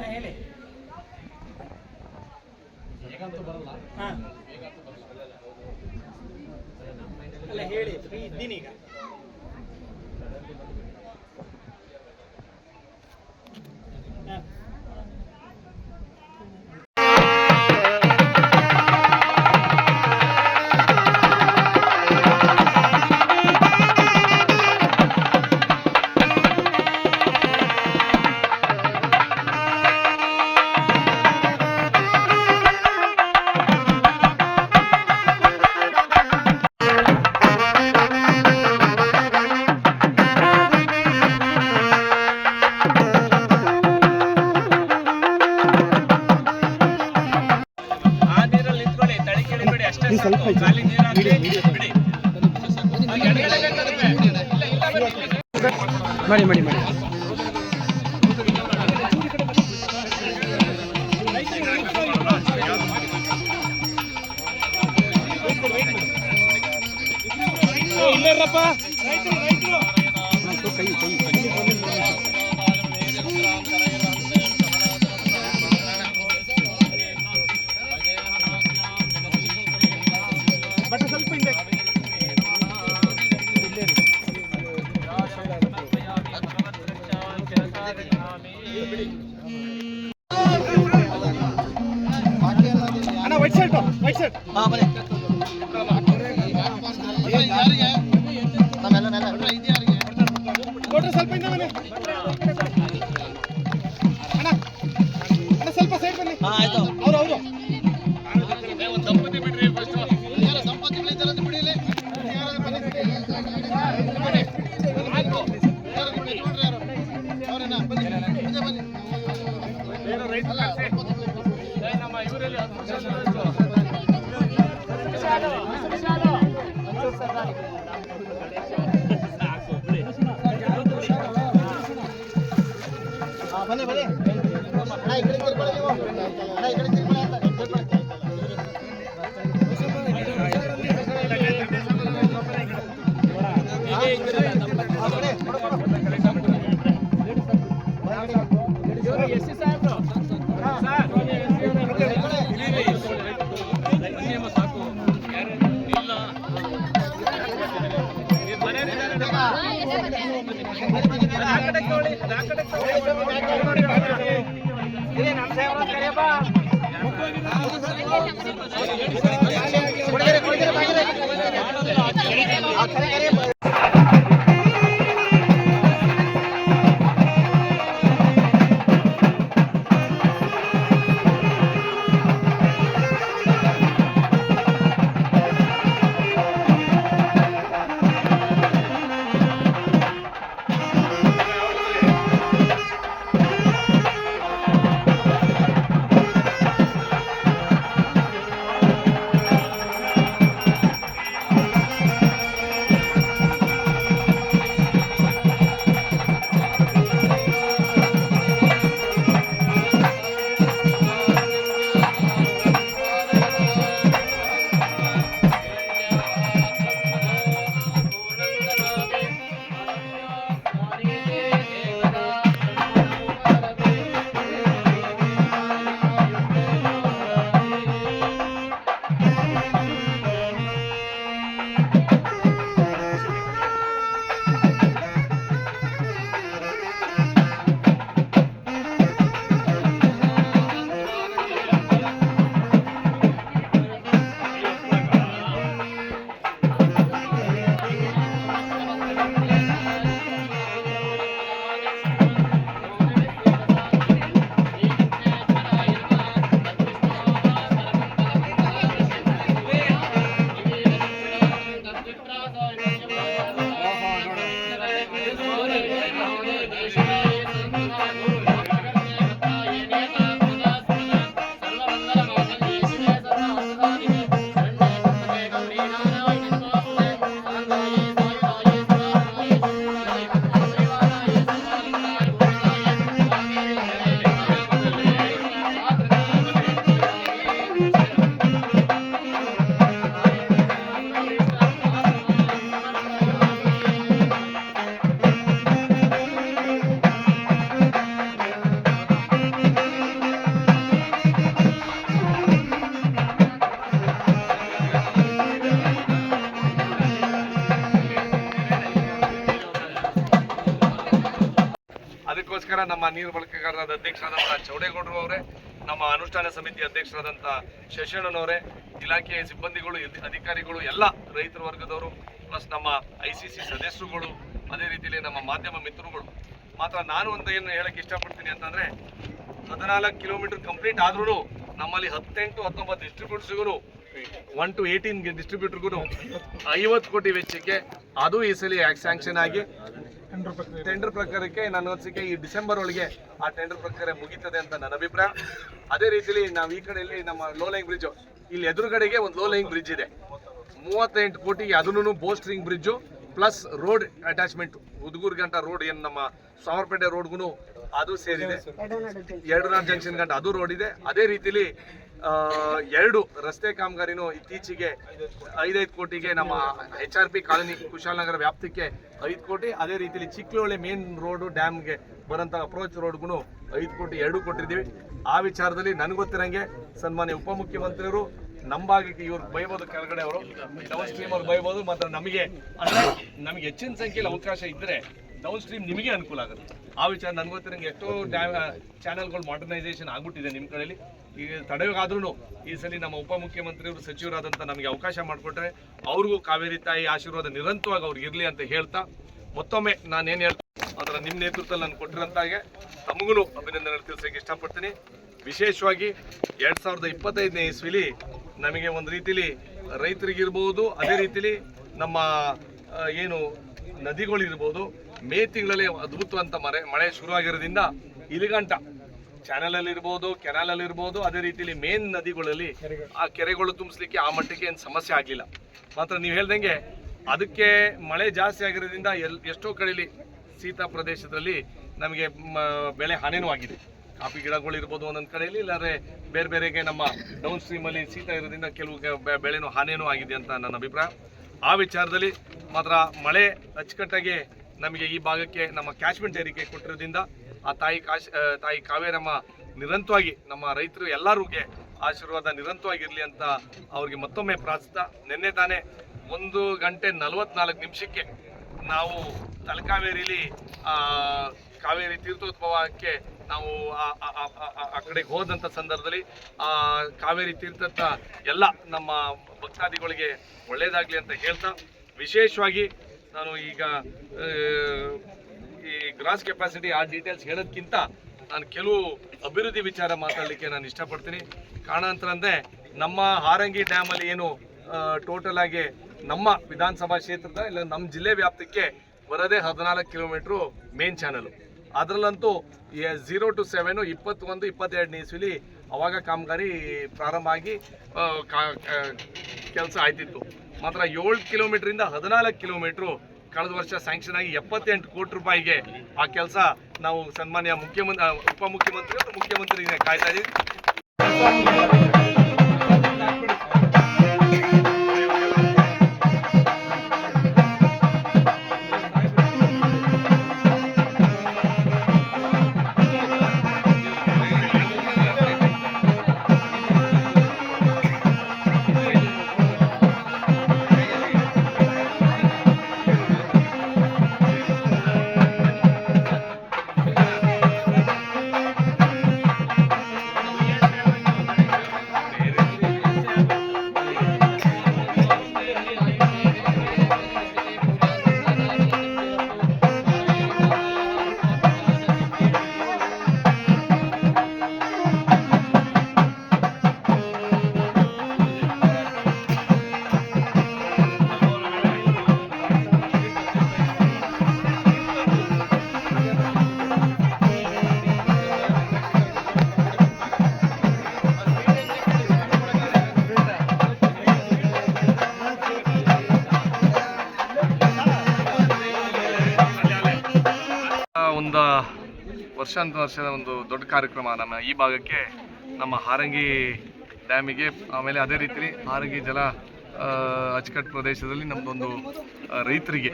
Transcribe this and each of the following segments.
ಹೇಳಿ. ಬರಲ್ಲ. ಅಲ್ಲ ಹೇಳಿ ಫ್ರೀ ಇದ್ದೀನಿ ಈಗ. ಸ್ವಲ್ಪ ಮಾಡಿ ಮಾಡಿ ಮಾಡಿ. ಇಲ್ಲರಪ್ಪ. ರೈತರು ರೈತರು. ಕೈ. Listen, ನಾಲ್ಕಡೆ ಕೋಳಿ ನಾಲ್ಕಡೆ ಕೋಳಿ ಕೊಡಗರೆ ಕೊಡಗರೆ ನಮ್ಮ ನೀರು ಬಳಕೆಗಾರರಾದ ಅಧ್ಯಕ್ಷರಾದಂಥ ಚೌಡೇಗೌಡರು ಅವರೇ, ನಮ್ಮ ಅನುಷ್ಠಾನ ಸಮಿತಿ ಅಧ್ಯಕ್ಷರಾದಂಥ ಶಶಣ್ಣನವರೇ ಇಲಾಖೆಯ ಸಿಬ್ಬಂದಿಗಳು ಅಧಿಕಾರಿಗಳು, ಎಲ್ಲ ರೈತರ ವರ್ಗದವರು, ಪ್ಲಸ್ ನಮ್ಮ ಐ ಸಿ ಸಿ ಸದಸ್ಯರುಗಳು, ಅದೇ ರೀತಿಯಲ್ಲಿ ನಮ್ಮ ಮಾಧ್ಯಮ ಮಿತ್ರರುಗಳು. ಮಾತ್ರ ನಾನು ಒಂದು ಏನು ಹೇಳಕ್ಕೆ ಇಷ್ಟಪಡ್ತೀನಿ ಅಂತಂದ್ರೆ, ಹದಿನಾಲ್ಕು ಕಿಲೋಮೀಟರ್ ಕಂಪ್ಲೀಟ್ ಆದ್ರೂ ನಮ್ಮಲ್ಲಿ ಹತ್ತೆಂಟು ಹತ್ತೊಂಬತ್ತು ಡಿಸ್ಟ್ರಿಬ್ಯೂಟರ್ಸ್ಗೂ ಒನ್ ಟು ಏಯ್ಟೀನ್ ಡಿಸ್ಟ್ರಿಬ್ಯೂಟರ್ಗೂ ಐವತ್ತು ಕೋಟಿ ವೆಚ್ಚಕ್ಕೆ, ಅದು ಈ ಸಲ ಸ್ಯಾಂಕ್ಷನ್ ಆಗಿ ಟೆಂಡರ್ ಪ್ರಕಾರಕ್ಕೆ ನನ್ನ ಅನಿಸಿಕೆ ಈ ಡಿಸೆಂಬರ್ ಒಳಗೆ ಆ ಟೆಂಡರ್ ಪ್ರಕಾರ ಮುಗೀತದೆ ಅಂತ ನನ್ನ ಅಭಿಪ್ರಾಯ. ಅದೇ ರೀತಿಲಿ ನಾವು ಈ ಕಡೆಯಲ್ಲಿ ನಮ್ಮ ಲೋ ಲೈನ್ ಬ್ರಿಡ್ಜ್ ಇಲ್ಲಿ ಎದುರುಗಡೆಗೆ ಒಂದು ಲೋ ಲೈನ್ ಬ್ರಿಡ್ಜ್ ಇದೆ. ಮೂವತ್ತೆಂಟು ಕೋಟಿಗೆ ಅದನ್ನು bowstring bridge plus road attachment ಉದ್ಗೂರ್ ಗಂಟ ರೋಡ್ ಏನು ನಮ್ಮ ಸಾಮರ್ಪೇಟೆ ರೋಡ್ಗೂ ಅದು ಸೇರಿದೆ. ಎರಡು ನಾಲ್ಕು ಜಂಕ್ಷನ್ ಗಂಟ ಅದು ರೋಡ್ ಇದೆ. ಅದೇ ರೀತಿಲಿ ಎರಡು ರಸ್ತೆ ಕಾಮಗಾರಿನೂ ಇತ್ತೀಚೆಗೆ ಐದೈದು ಕೋಟಿಗೆ ನಮ್ಮ H R P colony Kushalnagar ವ್ಯಾಪ್ತಿಗೆ ಐದು ಕೋಟಿ. ಅದೇ ರೀತಿಲಿ ಚಿಕ್ಕಲೋಳೆ ಮೇನ್ ರೋಡು ಡ್ಯಾಮ್ಗೆ ಬರೋಂಥ ಅಪ್ರೋಚ್ ರೋಡ್ಗೂ ಐದು ಕೋಟಿ, ಎರಡು ಕೊಟ್ಟಿದ್ದೀವಿ. ಆ ವಿಚಾರದಲ್ಲಿ ನನಗೆ ಗೊತ್ತಿರಂಗೆ ಸನ್ಮಾನ್ಯ ಉಪಮುಖ್ಯಮಂತ್ರಿಯವರು ನಮ್ಮ ಭಾಗಕ್ಕೆ ಇವ್ರು ಬೈಬೋದು ಕೆಳಗಡೆ ಅವರು. ಸ್ಟ್ರೀಮ್ ಬೈಬೋದು, ಮಾತ್ರ ನಮಗೆ ಅಂದ್ರೆ ನಮಗೆ ಹೆಚ್ಚಿನ ಸಂಖ್ಯೆಯಲ್ಲಿ ಅವಕಾಶ ಇದ್ದರೆ ಡೌನ್ ಸ್ಟ್ರೀಮ್ ನಿಮಗೆ ಅನುಕೂಲ ಆಗುತ್ತೆ. ಆ ವಿಚಾರ ನನಗೆ ಗೊತ್ತಿರಂಗೆ ಎಷ್ಟೋ ಡ್ಯಾಮ್ ಚಾನೆಲ್ಗಳು ಮಾಡರ್ನೈಸೇಷನ್ ಆಗ್ಬಿಟ್ಟಿದೆ ನಿಮ್ಮ ಕಡೆಯಲ್ಲಿ ಈಗ ತಡೆಯೋಗಾದ್ರೂ ಈ ಸಲ ನಮ್ಮ ಉಪಮುಖ್ಯಮಂತ್ರಿಯವರು ಸಚಿವರಾದಂಥ ನಮಗೆ ಅವಕಾಶ ಮಾಡಿಕೊಟ್ರೆ ಅವ್ರಿಗೂ ಕಾವೇರಿ ತಾಯಿ ಆಶೀರ್ವಾದ ನಿರಂತರವಾಗಿ ಅವ್ರಿಗೆ ಇರಲಿ ಅಂತ ಹೇಳ್ತಾ ಮತ್ತೊಮ್ಮೆ ನಾನೇನು ಹೇಳ್ತೀನಿ ಅದರ ನಿಮ್ಮ ನೇತೃತ್ವದಲ್ಲಿ ನಾನು ಕೊಟ್ಟಿರೋಂತಾಗೆ ತಮಗೂ ಅಭಿನಂದನೆ ತಿಳಿಸೋಕೆ ಇಷ್ಟಪಡ್ತೀನಿ. ವಿಶೇಷವಾಗಿ ಎರಡು ಸಾವಿರದ ಇಪ್ಪತ್ತೈದನೇ ಇಸ್ವಿಲಿ ನಮಗೆ ಒಂದು ರೀತಿಲಿ ರೈತರಿಗಿರ್ಬೋದು ಅದೇ ರೀತಿಲಿ ನಮ್ಮ ಏನು ನದಿಗಳಿರ್ಬೋದು ಮೇ ತಿಂಗಳಲ್ಲಿ ಅದ್ಭುತವಂತ ಮಳೆ ಮಳೆ ಶುರುವಾಗಿರೋದ್ರಿಂದ ಇಲಿಗಂಟ ಚಾನಲ್ ಅಲ್ಲಿ ಇರ್ಬೋದು ಕೆನಾಲ್ ಅಲ್ಲಿ ಇರ್ಬೋದು ಅದೇ ರೀತಿಲಿ ಮೇನ್ ನದಿಗಳಲ್ಲಿ ಆ ಕೆರೆಗಳು ತುಂಬಿಸ್ಲಿಕ್ಕೆ ಆ ಮಟ್ಟಕ್ಕೆ ಏನು ಸಮಸ್ಯೆ ಆಗಲಿಲ್ಲ ಮಾತ್ರ ನೀವು ಹೇಳ್ದಂಗೆ ಅದಕ್ಕೆ ಮಳೆ ಜಾಸ್ತಿ ಆಗಿರೋದ್ರಿಂದ ಎಲ್, ಎಷ್ಟೋ ಕಡೆಯಲ್ಲಿ ಶೀತ ಪ್ರದೇಶದಲ್ಲಿ ನಮಗೆ ಬೆಳೆ ಹಾನಿನೂ ಆಗಿದೆ. ಕಾಫಿ ಗಿಡಗಳು ಇರ್ಬೋದು ಒಂದೊಂದು ಕಡೆಯಲ್ಲಿ ಇಲ್ಲಾಂದ್ರೆ ಬೇರೆ ಬೇರೆಗೆ ನಮ್ಮ ಡೌನ್ ಸ್ಟ್ರೀಮಲ್ಲಿ ಶೀತ ಇರೋದ್ರಿಂದ ಕೆಲವು ಬೆಳೆನೂ ಹಾನಿನೂ ಆಗಿದೆ ಅಂತ ನನ್ನ ಅಭಿಪ್ರಾಯ. ಆ ವಿಚಾರದಲ್ಲಿ ಮಾತ್ರ ಮಳೆ ಅಚ್ಚುಕಟ್ಟಾಗಿ ನಮಗೆ ಈ ಭಾಗಕ್ಕೆ ನಮ್ಮ ಕ್ಯಾಚ್ಮೆಂಟ್ ಏರಿಕೆ ಕೊಟ್ಟಿರೋದ್ರಿಂದ ಆ ತಾಯಿ ಕಾಶ್ ತಾಯಿ ಕಾವೇರಮ್ಮ ನಿರಂತರವಾಗಿ, ನಮ್ಮ ರೈತರು ಎಲ್ಲರಿಗೆ ಆಶೀರ್ವಾದ ನಿರಂತರವಾಗಿರಲಿ ಅಂತ ಅವ್ರಿಗೆ ಮತ್ತೊಮ್ಮೆ ಪ್ರಾರ್ಥಿಸ್ತಾ, ನಿನ್ನೆ ತಾನೇ ಒಂದು ಗಂಟೆ ನಲವತ್ನಾಲ್ಕು ನಿಮಿಷಕ್ಕೆ ನಾವು ತಲಕಾವೇರಿಲಿ ಕಾವೇರಿ ತೀರ್ಥೋದ್ಭವಕ್ಕೆ ನಾವು ಆ ಕಡೆಗೆ ಹೋದಂಥ ಸಂದರ್ಭದಲ್ಲಿ, ಆ, ಕಾವೇರಿ ತೀರ್ಥದ ಎಲ್ಲ ನಮ್ಮ ಭಕ್ತಾದಿಗಳಿಗೆ ಒಳ್ಳೆಯದಾಗಲಿ ಅಂತ ಹೇಳ್ತಾ, ವಿಶೇಷವಾಗಿ ನಾನು ಈಗ ಈ ಗ್ರಾಸ್ ಕೆಪಾಸಿಟಿ ಆ ಡೀಟೇಲ್ಸ್ ಹೇಳೋದಕ್ಕಿಂತ ನಾನು ಕೆಲವು ಅಭಿವೃದ್ಧಿ ವಿಚಾರ ಮಾತಾಡಲಿಕ್ಕೆ ನಾನು ಇಷ್ಟಪಡ್ತೀನಿ. ಕಾರಣಾಂತರ ಅಂದರೆ ನಮ್ಮ ಹಾರಂಗಿ ಡ್ಯಾಮಲ್ಲಿ ಏನು ಟೋಟಲ್ ಆಗಿ ನಮ್ಮ ವಿಧಾನಸಭಾ ಕ್ಷೇತ್ರದ ಇಲ್ಲ ನಮ್ಮ ಜಿಲ್ಲೆ ವ್ಯಾಪ್ತಿಗೆ ಬರೋದೇ ಹದಿನಾಲ್ಕು ಕಿಲೋಮೀಟ್ರು ಮೇನ್ ಚಾನಲ್ ಅದರಲ್ಲಂತೂ ಝೀರೋ ಟು ಸೆವೆನು ಇಪ್ಪತ್ತೊಂದು, ಇಪ್ಪತ್ತೆರಡನೇ ಇಸ್ವಿಲಿ ಅವಾಗ ಕಾಮಗಾರಿ ಪ್ರಾರಂಭ ಆಗಿ ಕೆಲಸ ಆಯ್ತಿತ್ತು. ಮಾತ್ರ ಏಳು ಕಿಲೋಮೀಟ್ರಿಂದ ಹದಿನಾಲ್ಕು ಕಿಲೋಮೀಟ್ರು ಕಳೆದ ವರ್ಷ ಸ್ಯಾಂಕ್ಷನ್ ಆಗಿ ಎಪ್ಪತ್ತೆಂಟು ಕೋಟಿ ರೂಪಾಯಿಗೆ ಆ ಕೆಲಸ ನಾವು ಸನ್ಮಾನ್ಯ ಮುಖ್ಯಮಂತ್ರಿ ಉಪಮುಖ್ಯಮಂತ್ರಿ ಮತ್ತು ಮುಖ್ಯಮಂತ್ರಿ ಕಾಯ್ತಾ ಇದ್ದೀವಿ ವರ್ಷಾಂತ ವರ್ಷದ ಒಂದು ದೊಡ್ಡ ಕಾರ್ಯಕ್ರಮ ನಮ್ಮ ಈ ಭಾಗಕ್ಕೆ, ನಮ್ಮ ಹಾರಂಗಿ ಡ್ಯಾಮಿಗೆ, ಆಮೇಲೆ ಅದೇ ರೀತಿ ಹಾರಂಗಿ ಜಲ ಅಚ್ಚುಕಟ್ಟು ಪ್ರದೇಶದಲ್ಲಿ ನಮ್ಮದೊಂದು ರೈತರಿಗೆ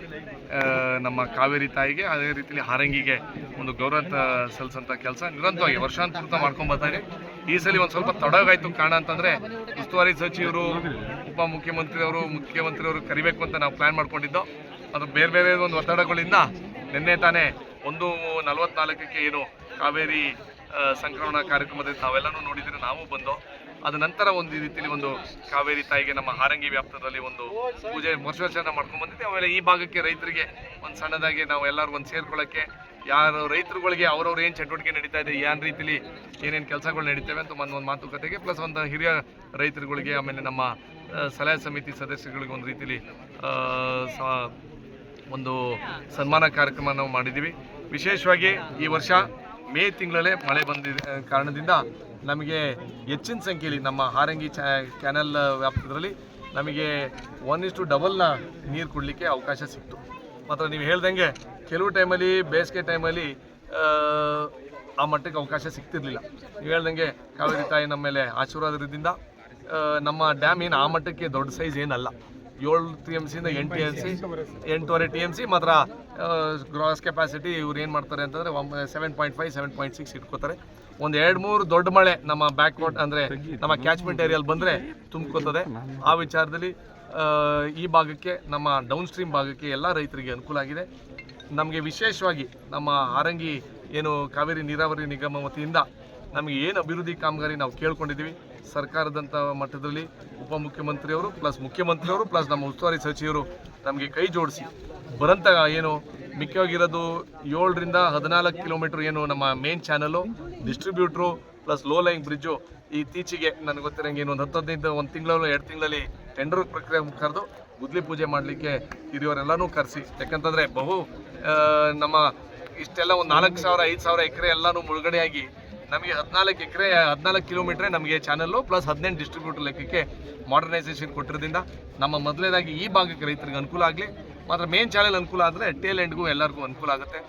ನಮ್ಮ ಕಾವೇರಿ ತಾಯಿಗೆ, ಅದೇ ರೀತಿಲಿ ಹಾರಂಗಿಗೆ ಒಂದು ಗೌರವ ಸಲ್ಲಿಸೋಂಥ ಕೆಲಸ ನಿರಂತರವಾಗಿ ವರ್ಷಾಂತಪೂರ್ತ ಮಾಡ್ಕೊಂಡು ಬರ್ತಾ ಇದೆ. ಈ ಸಲ ಒಂದು ಸ್ವಲ್ಪ ತೊಡಗಾಯಿತು ಕಾರಣ ಅಂತಂದರೆ ಉಸ್ತುವಾರಿ ಸಚಿವರು, ಉಪಮುಖ್ಯಮಂತ್ರಿಯವರು, ಮುಖ್ಯಮಂತ್ರಿಯವರು ಕರಿಬೇಕು ಅಂತ ನಾವು ಪ್ಲ್ಯಾನ್ ಮಾಡ್ಕೊಂಡಿದ್ದೋ, ಅದು ಬೇರೆ ಬೇರೆ ಒಂದು ಒತ್ತಡಗಳಿಂದ ನಿನ್ನೆ ತಾನೇ ಒಂದು ನಲವತ್ನಾಲ್ಕಕ್ಕೆ ಏನು ಕಾವೇರಿ ಸಂಕ್ರಮಣ ಕಾರ್ಯಕ್ರಮದಲ್ಲಿ ತಾವೆಲ್ಲನೂ ನೋಡಿದ್ರೆ ನಾವು ಬಂದು, ಅದ ನಂತರ ಒಂದು ರೀತಿಯಲ್ಲಿ ಒಂದು ಕಾವೇರಿ ತಾಯಿಗೆ ನಮ್ಮ ಹಾರಂಗಿ ವ್ಯಾಪ್ತದಲ್ಲಿ ಒಂದು ಪೂಜೆ, ವರ್ಷ ವರ್ಷನ ಮಾಡ್ಕೊಂಡು ಬಂದಿದ್ದೆ ಆಮೇಲೆ ಈ ಭಾಗಕ್ಕೆ ರೈತರಿಗೆ ಒಂದು ಸಣ್ಣದಾಗಿ ನಾವು ಎಲ್ಲರೂ ಒಂದು ಸೇರ್ಕೊಳ್ಳೋಕ್ಕೆ, ಯಾರು ರೈತರುಗಳಿಗೆ ಅವ್ರವ್ರು ಏನು ಚಟುವಟಿಕೆ ನಡೀತಾ ಇದೆ, ಏನು ರೀತಿಲಿ ಏನೇನು ಕೆಲಸಗಳು ನಡೀತವೆ ಅಂತ ಒಂದು ಮಾತುಕತೆಗೆ ಪ್ಲಸ್ ಒಂದು ಹಿರಿಯ ರೈತರುಗಳಿಗೆ, ಆಮೇಲೆ ನಮ್ಮ ಸಲಹೆ ಸಮಿತಿ ಸದಸ್ಯಗಳಿಗೆ ಒಂದು ರೀತಿಲಿ ಒಂದು ಸನ್ಮಾನ ಕಾರ್ಯಕ್ರಮ ನಾವು ಮಾಡಿದ್ದೀವಿ. ವಿಶೇಷವಾಗಿ ಈ ವರ್ಷ ಮೇ ತಿಂಗಳಲ್ಲೇ ಮಳೆ ಬಂದಿದ್ದ ಕಾರಣದಿಂದ ನಮಗೆ ಹೆಚ್ಚಿನ ಸಂಖ್ಯೆಯಲ್ಲಿ ನಮ್ಮ ಹಾರಂಗಿ ಚ ಕ್ಯಾನಲ್ ವ್ಯಾಪ್ತದಲ್ಲಿ ನಮಗೆ ಒನ್ ಇಷ್ಟು ಡಬಲ್ನ ನೀರು ಕೊಡಲಿಕ್ಕೆ ಅವಕಾಶ ಸಿಕ್ತು. ಮಾತ್ರ ನೀವು ಹೇಳ್ದಂಗೆ ಕೆಲವು ಟೈಮಲ್ಲಿ ಬೇಸಿಗೆ ಟೈಮಲ್ಲಿ ಆ ಮಟ್ಟಕ್ಕೆ ಅವಕಾಶ ಸಿಗ್ತಿರಲಿಲ್ಲ. ನೀವು ಹೇಳ್ದಂಗೆ ಕಾವೇರಿ ತಾಯಿ ನಮ್ಮ ಮೇಲೆ ಆಶೀರ್ವಾದದಿಂದ ನಮ್ಮ ಡ್ಯಾಮ್ ಏನು ಆ ಮಟ್ಟಕ್ಕೆ ದೊಡ್ಡ ಸೈಜ್ ಏನಲ್ಲ. ಏಳು ಟಿ ಎಂ ಸಿಯಿಂದ ಎಂಟು ಟಿ ಎಂ ಸಿ ಎಂಟೂವರೆ ಟಿ ಎಂ ಸಿ ಮಾತ್ರ ಗ್ರಾಸ್ ಕೆಪಾಸಿಟಿ ಇವ್ರು ಏನು ಮಾಡ್ತಾರೆ ಅಂತಂದರೆ seven point five seven point six ಇಟ್ಕೋತಾರೆ. ಒಂದು ಎರಡು ಮೂರು ದೊಡ್ಡ ಮಳೆ ನಮ್ಮ ಬ್ಯಾಕ್ ವಾಟ್ ಅಂದರೆ ನಮ್ಮ ಕ್ಯಾಚ್ಮೆಂಟ್ ಏರಿಯಲ್ಲಿ ಬಂದರೆ ತುಂಬ್ಕೋತದೆ. ಆ ವಿಚಾರದಲ್ಲಿ ಈ ಭಾಗಕ್ಕೆ ನಮ್ಮ ಡೌನ್ ಸ್ಟ್ರೀಮ್ ಭಾಗಕ್ಕೆ ಎಲ್ಲ ರೈತರಿಗೆ ಅನುಕೂಲ ಆಗಿದೆ. ನಮಗೆ ವಿಶೇಷವಾಗಿ ನಮ್ಮ ಆರಂಗಿ ಏನು ಕಾವೇರಿ ನೀರಾವರಿ ನಿಗಮ ವತಿಯಿಂದ ನಮಗೆ ಏನು ಅಭಿವೃದ್ಧಿ ಕಾಮಗಾರಿ ನಾವು ಕೇಳ್ಕೊಂಡಿದ್ದೀವಿ. ಸರ್ಕಾರದಂಥ ಮಟ್ಟದಲ್ಲಿ ಉಪಮುಖ್ಯಮಂತ್ರಿಯವರು ಪ್ಲಸ್ ಮುಖ್ಯಮಂತ್ರಿಯವರು ಪ್ಲಸ್ ನಮ್ಮ ಉಸ್ತುವಾರಿ ಸಚಿವರು ನಮಗೆ ಕೈ ಜೋಡಿಸಿ ಬರಂತ ಏನು ಮಿಕ್ಕವಾಗಿರೋದು ಏಳರಿಂದ ಹದಿನಾಲ್ಕು ಕಿಲೋಮೀಟ್ರ್ ಏನು ನಮ್ಮ main channel distributor plus low line bridge ಇತ್ತೀಚೆಗೆ ನನಗೆ ಗೊತ್ತಿರೋಂಗೆ ಇನ್ನೊಂದು ಹತ್ತು ಒಂದು ತಿಂಗಳಲ್ಲಿ ಎರಡು ತಿಂಗಳಲ್ಲಿ ಟೆಂಡರ್ ಪ್ರಕ್ರಿಯೆ ಕರೆದು ಗುದ್ಲಿ ಪೂಜೆ ಮಾಡಲಿಕ್ಕೆ ಹಿರಿಯವರೆಲ್ಲನೂ ಕರೆಸಿ. ಯಾಕಂತಂದರೆ ಬಹು ನಮ್ಮ ಇಷ್ಟೆಲ್ಲ ಒಂದು ನಾಲ್ಕು ಸಾವಿರ, ಐದು ಸಾವಿರ ಎಕರೆ ಎಲ್ಲನೂ ಮುಳುಗಡೆಯಾಗಿ ನಮಗೆ ಹದಿನಾಲ್ಕು ಎಕರೆ, ಹದಿನಾಲ್ಕು ಕಿಲೋಮೀಟರ್ ನಮಗೆ ಚಾನಲ್ಲು ಪ್ಲಸ್ ಹದಿನೆಂಟು ಡಿಸ್ಟ್ರಿಬ್ಯೂಟರ್ ಲೆಕ್ಕಕ್ಕೆ ಮಾಡರ್ನೈಸೇಷನ್ ಕೊಟ್ಟಿರೋದ್ರಿಂದ ನಮ್ಮ ಮೊದಲನೇದಾಗಿ ಈ ಭಾಗಕ್ಕೆ ರೈತರಿಗೆ ಅನುಕೂಲ ಆಗಲಿ. ಮಾತ್ರ ಮೇನ್ ಚಾನಲ್ ಅನುಕೂಲ ಆದರೆ ಟೇಲ್ ಎಂಡ್ಗೂ ಎಲ್ಲರಿಗೂ ಅನುಕೂಲ ಆಗುತ್ತೆ.